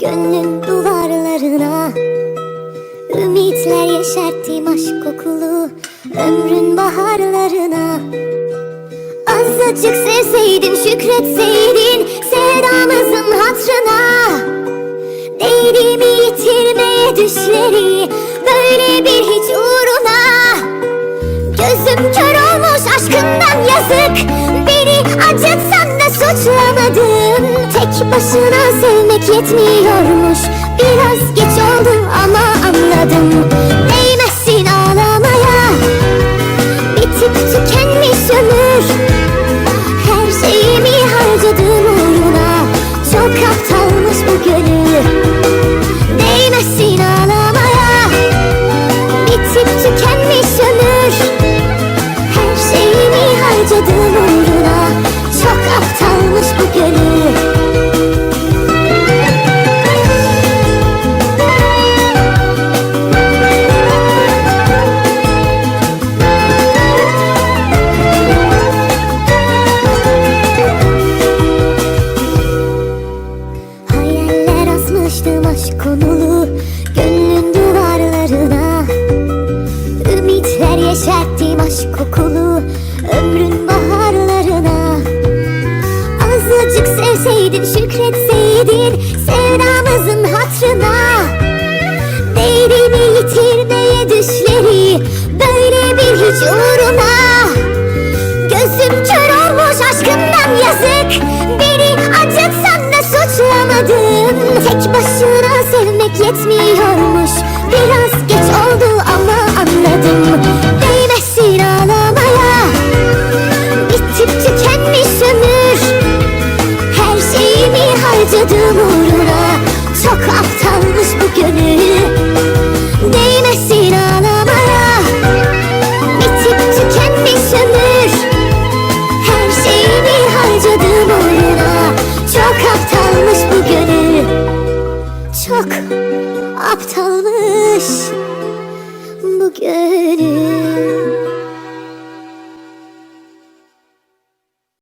Gönlün duvarlarına. Ümitler yeşerttim aşk kokulu. Ömrün baharlarına. Azıcık sevseydin şükretseydin. Sevdamızın hatrına. Değerimi yitirmeye düşleri. Böyle bir hiç uğruna. Gözüm kör olmuş aşkından yazık. Beni acıtsan da suçlamadın Tek başına sevmek yetmiyormuş. Biraz geç oldu ama anladım. Değmezsin ağlamaya. Bitip tükenmiş ömür. Her şeyimi harcadım uğruna. Çok aptalmış bu gönül. Değmezsin ağlamaya. Bitip tükenmiş ömür. Her şeyimi harcadım uğruna aşk konulu Gönlün duvarlarına. Ümitler yeşerttim aşk kokulu Ömrün baharlarına. Azıcık sevseydin şükretseydin Sevdamızın hatrına. Değerini yitirmeye düşleri Böyle bir hiç uğruna. Gözüm kör olmuş aşkından yazık Beni acıtsan da suçlamadın yetmiyormuş. Biraz geç oldu ama anladım. Değmesin ağlamaya. Bitip tükenmiş ömür. Her şeyimi harcadım aptalmış. Bu gönül